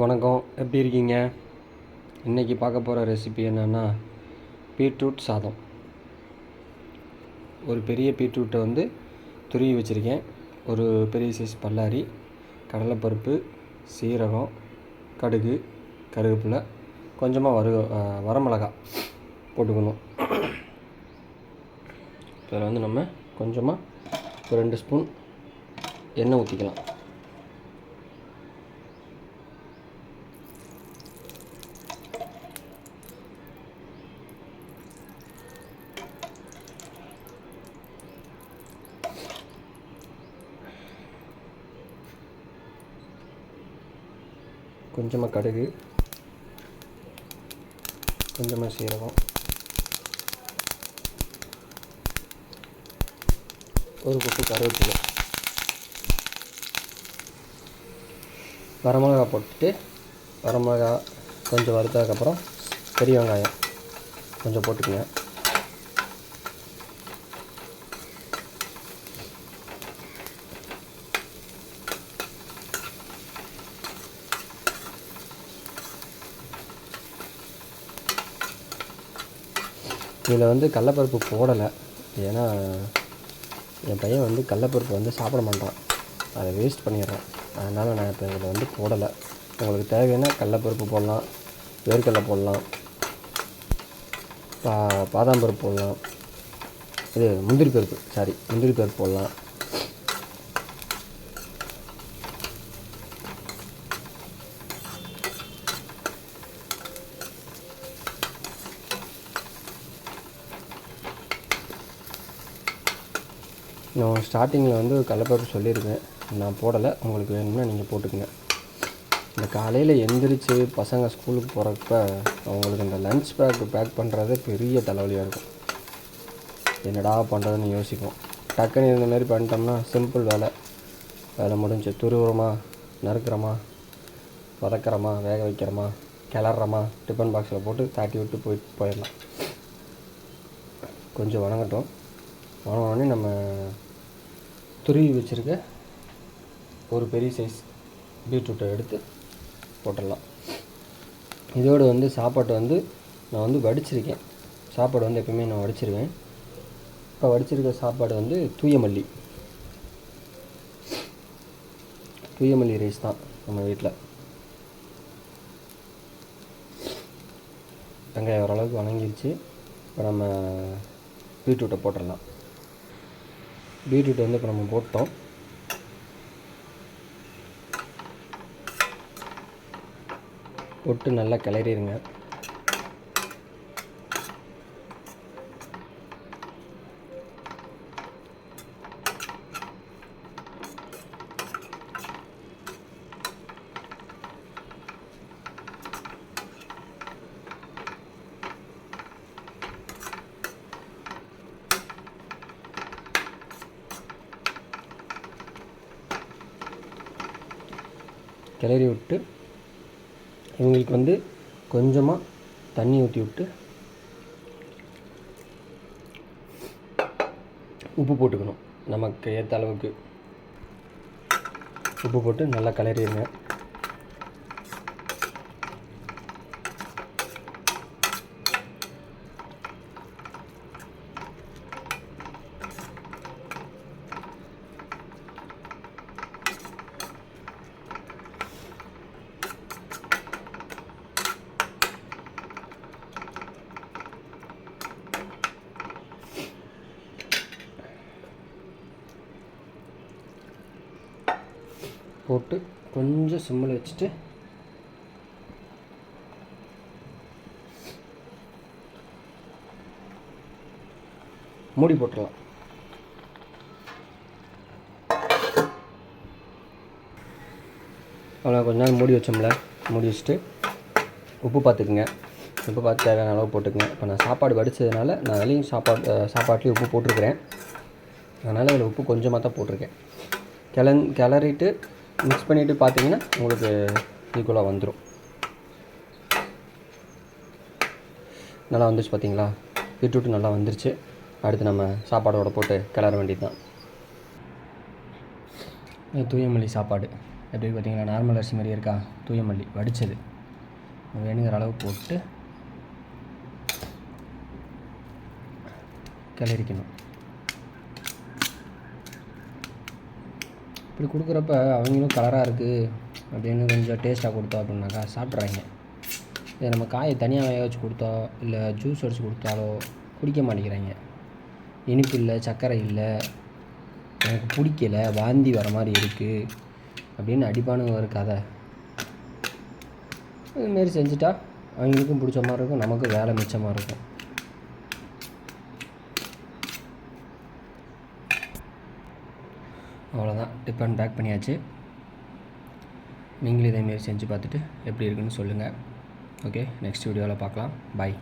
வணக்கம். எப்படி இருக்கீங்க? இன்றைக்கி பார்க்க போகிற ரெசிபி என்னென்னா பீட்ரூட் சாதம். ஒரு பெரிய பீட்ரூட்டை வந்து துருவி வச்சுருக்கேன். ஒரு பெரிய சைஸ் பல்லாரி கடலைப்பருப்பு சீரகம் கடுகு கருவேப்பிலை கொஞ்சமாக வரு வரமிளகா போட்டுக்கணும். இதில் வந்து நம்ம கொஞ்சமாக ஒரு ரெண்டு ஸ்பூன் எண்ணெய் ஊற்றிக்கலாம் கொஞ்சமாக கடுகு கொஞ்சமாக சீரகம் ஒரு கொத்து கருவேப்பிலை. வரமிளகா போட்டுட்டு வரமிளகா கொஞ்சம் வறுத்ததுக்கப்புறம் பெரிய வெங்காயம் கொஞ்சம் போட்டுக்கங்க. இதில் வந்து கடலப்பருப்பு போடலை. ஏன்னா என் பையன் வந்து கடலப்பருப்பு வந்து சாப்பிட மாட்டான். அதை வேஸ்ட் பண்ணிடுறான். அதனால் நான் இப்போ இதில் வந்து போடலை. உங்களுக்கு தேவைன்னா கடலப்பருப்பு போடலாம் வேர்க்கடலை போடலாம் பா பாதாம் பருப்பு போடலாம். இது முந்திரி பருப்பு சாரி முந்திரி பருப்பு போடலாம். நான் ஸ்டார்டிங்கில் வந்து கடலப்பருப்பு சொல்லியிருக்கேன். நான் போடலை. உங்களுக்கு வேணும்னா நீங்கள் போட்டுக்கங்க. இந்த காலையில் எந்திரிச்சு பசங்க ஸ்கூலுக்கு போகிறப்ப அவங்களுக்கு இந்த லன்ச் பேக் பேக் பண்ணுறது பெரிய தலைவலியாக இருக்கும். என்னடா பண்ணுறதுன்னு யோசிப்போம். டக்குன்னு இந்த மாதிரி பண்ணிட்டோம்னா சிம்பிள் வேலை. வேலை முடிஞ்சு துருவுறோமா? நறுக்கிறோமா? வதக்கிறோமா? வேக வைக்கிறோமா? கிளறோமா டிஃபன் பாக்ஸில் போட்டு தாட்டி விட்டு போய் போயிடலாம். கொஞ்சம் வணங்கட்டும். உடனே நம்ம துருவி வச்சுருக்க ஒரு பெரிய சைஸ் பீட்ரூட்டை எடுத்து போட்டுடலாம். இதோடு வந்து சாப்பாட்டை வந்து நான் வந்து வடிச்சிருக்கேன். சாப்பாடு வந்து எப்பயுமே நான் வடிச்சிருவேன். இப்போ வடிச்சிருக்க சாப்பாடு வந்து தூய மல்லி தூய மல்லி ரைஸ் தான் நம்ம வீட்டில் வெங்காயம் ஓரளவுக்கு வணங்கிருச்சு. இப்போ நம்ம பீட்ரூட்டை போட்டுடலாம். பீட்ரூட் வந்து இப்போ நம்ம போட்டோம். போட்டு நல்லா கிளறிடுங்க. கிளறி விட்டு இவங்களுக்கு வந்து கொஞ்சமாக தண்ணி ஊற்றி விட்டு உப்பு போட்டுக்கணும். நமக்கு ஏற்ற அளவுக்கு. உப்பு போட்டு நல்லா கிளறிடுங்க. போட்டு கொஞ்சம் சிம்மில் வச்சுட்டு மூடி போட்டுடலாம். அவ்வளோ கொஞ்ச நேரம் மூடி வச்சோம்ல. மூடி வச்சுட்டு உப்பு பார்த்துக்குங்க. உப்பு பார்த்து தேவையான அளவு போட்டுக்குங்க. இப்போ நான் சாப்பாடு வடித்ததுனால நான் அதுலேயும் சாப்பாடு சாப்பாட்லேயும் உப்பு போட்டிருக்கிறேன். அதனால் அதில் உப்பு கொஞ்சமாக தான் போட்டிருக்கேன். கிளந் கிளறிட்டு மிக்ஸ் பண்ணிவிட்டு பார்த்தீங்கன்னா உங்களுக்கு ஈக்குவலாக வந்துடும் நல்லா வந்துருச்சு பார்த்தீங்களா? பீட்ரூட் நல்லா வந்துருச்சு. அடுத்து நம்ம சாப்பாடோட போட்டு கிளற வேண்டியது தான் தூயமல்லி சாப்பாடு. எப்படி பார்த்தீங்களா? நார்மல் அரிசி மாதிரி இருக்கா? தூய மல்லி வடித்தது வேணுங்கிற அளவு போட்டு கிளறிக்கணும். இப்படி கொடுக்குறப்ப அவங்களும் கலராக இருக்குது அப்படின்னு கொஞ்சம் டேஸ்ட்டாக கொடுத்தோம் அப்படின்னாக்கா சாப்பிட்றாங்க. இதை நம்ம காயை தனியாக வேக வச்சு கொடுத்தோ இல்லை ஜூஸ் அடித்து கொடுத்தாலோ குடிக்க மாட்டேங்கிறாங்க. இனிப்பு இல்லை சர்க்கரை இல்லை எனக்கு பிடிக்கல வாந்தி வர மாதிரி இருக்குது அப்படின்னு அடிப்பானுங்க ஒரு கதை. இதுமாரி செஞ்சுட்டா அவங்களுக்கும் பிடிச்ச மாதிரி இருக்கும் நமக்கு வேலை மிச்சமாக இருக்கும். அவ்வளோதான். டிஃபன் பேக் பண்ணியாச்சு. நீங்களும் இதேமாரி செஞ்சு பார்த்துட்டு எப்படி இருக்குன்னு சொல்லுங்கள் ஓகே நெக்ஸ்ட் வீடியோவில் பார்க்கலாம். பாய்